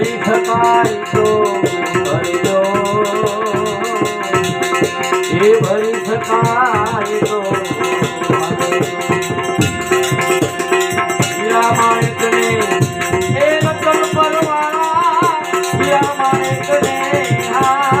ريح خاري تو گھر جو اے ريح خاري تو يا مارنے دے اے لکن پر والا يا مارنے دے ها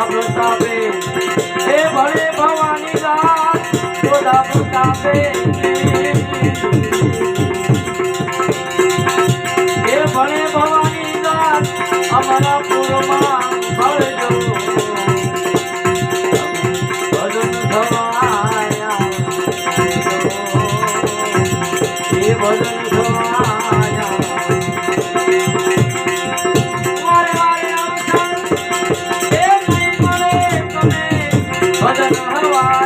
પ્રતાપે. હે ભલે ભવાની પ્રતાપે. હે ભલે ભવાની દાસ અમારા પુરમાં ભળજો. ભજન ભજન ગવાયા Hawaii.